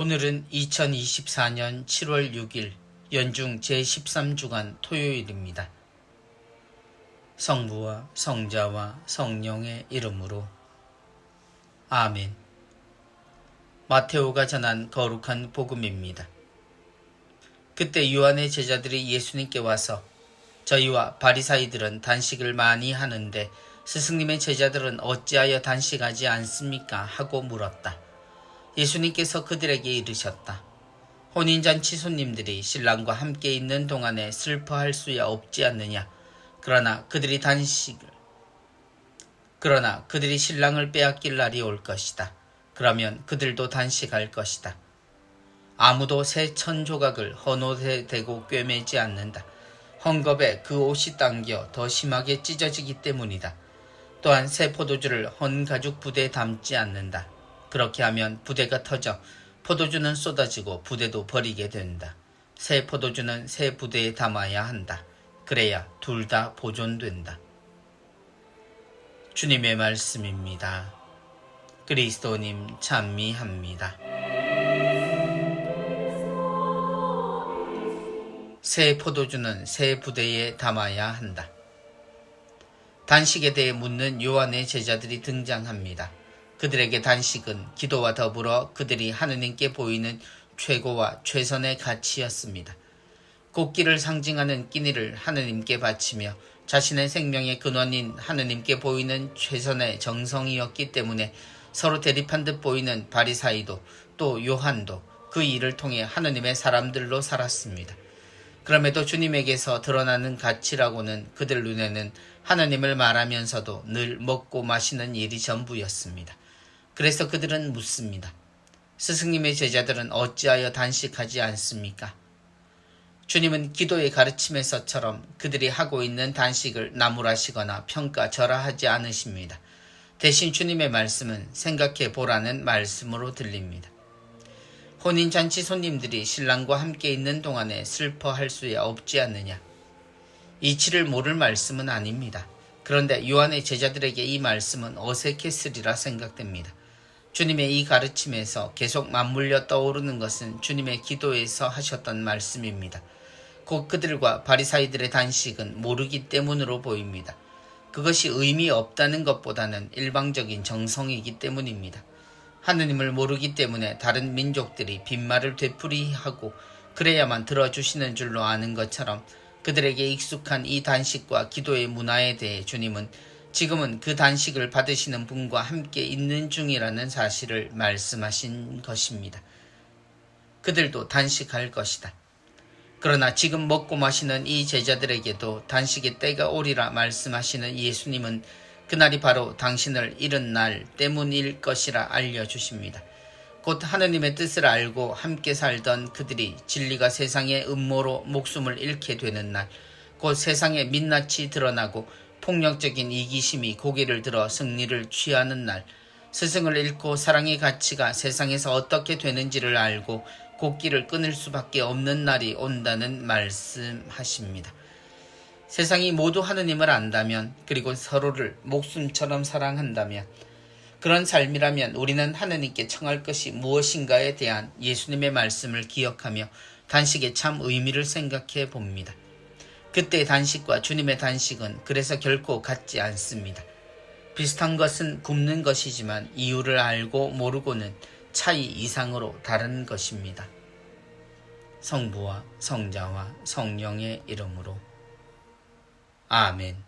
오늘은 2024년 7월 6일 연중 제13주간 토요일입니다. 성부와 성자와 성령의 이름으로 아멘. 마테오가 전한 거룩한 복음입니다. 그때 요한의 제자들이 예수님께 와서 저희와 바리사이들은 단식을 많이 하는데 스승님의 제자들은 어찌하여 단식하지 않습니까? 하고 물었다. 예수님께서 그들에게 이르셨다. 혼인잔치 손님들이 신랑과 함께 있는 동안에 슬퍼할 수야 없지 않느냐. 그러나 그들이 단식을 그러나 그들이 신랑을 빼앗길 날이 올 것이다. 그러면 그들도 단식할 것이다. 아무도 새 천 조각을 헌옷에 대고 꿰매지 않는다. 헝겊에 그 옷이 당겨 더 심하게 찢어지기 때문이다. 또한 새 포도주를 헌 가죽 부대에 담지 않는다. 그렇게 하면 부대가 터져 포도주는 쏟아지고 부대도 버리게 된다. 새 포도주는 새 부대에 담아야 한다. 그래야 둘 다 보존된다. 주님의 말씀입니다. 그리스도님 찬미합니다. 새 포도주는 새 부대에 담아야 한다. 단식에 대해 묻는 요한의 제자들이 등장합니다. 그들에게 단식은 기도와 더불어 그들이 하느님께 보이는 최고와 최선의 가치였습니다. 곡기를 상징하는 끼니를 하느님께 바치며 자신의 생명의 근원인 하느님께 보이는 최선의 정성이었기 때문에 서로 대립한 듯 보이는 바리사이도 또 요한도 그 일을 통해 하느님의 사람들로 살았습니다. 그럼에도 주님에게서 드러나는 가치라고는 그들 눈에는 하나님을 말하면서도 늘 먹고 마시는 일이 전부였습니다. 그래서 그들은 묻습니다. 스승님의 제자들은 어찌하여 단식하지 않습니까? 주님은 기도의 가르침에서처럼 그들이 하고 있는 단식을 나무라시거나 평가 절하하지 않으십니다. 대신 주님의 말씀은 생각해 보라는 말씀으로 들립니다. 혼인잔치 손님들이 신랑과 함께 있는 동안에 슬퍼할 수야 없지 않느냐. 이치를 모를 말씀은 아닙니다. 그런데 요한의 제자들에게 이 말씀은 어색했으리라 생각됩니다. 주님의 이 가르침에서 계속 맞물려 떠오르는 것은 주님의 기도에서 하셨던 말씀입니다. 곧 그들과 바리사이들의 단식은 모르기 때문으로 보입니다. 그것이 의미 없다는 것보다는 일방적인 정성이기 때문입니다. 하느님을 모르기 때문에 다른 민족들이 빈말을 되풀이하고 그래야만 들어주시는 줄로 아는 것처럼 그들에게 익숙한 이 단식과 기도의 문화에 대해 주님은 지금은 그 단식을 받으시는 분과 함께 있는 중이라는 사실을 말씀하신 것입니다. 그들도 단식할 것이다. 그러나 지금 먹고 마시는 이 제자들에게도 단식의 때가 오리라 말씀하시는 예수님은 그날이 바로 당신을 잃은 날 때문일 것이라 알려주십니다. 곧 하느님의 뜻을 알고 함께 살던 그들이 진리가 세상의 음모로 목숨을 잃게 되는 날, 곧 세상의 민낯이 드러나고 폭력적인 이기심이 고개를 들어 승리를 취하는 날, 스승을 잃고 사랑의 가치가 세상에서 어떻게 되는지를 알고 곡기를 끊을 수밖에 없는 날이 온다는 말씀하십니다. 세상이 모두 하느님을 안다면 그리고 서로를 목숨처럼 사랑한다면 그런 삶이라면 우리는 하느님께 청할 것이 무엇인가에 대한 예수님의 말씀을 기억하며 단식의 참 의미를 생각해 봅니다. 그때 단식과 주님의 단식은 그래서 결코 같지 않습니다. 비슷한 것은 굶는 것이지만 이유를 알고 모르고는 차이 이상으로 다른 것입니다. 성부와 성자와 성령의 이름으로 아멘.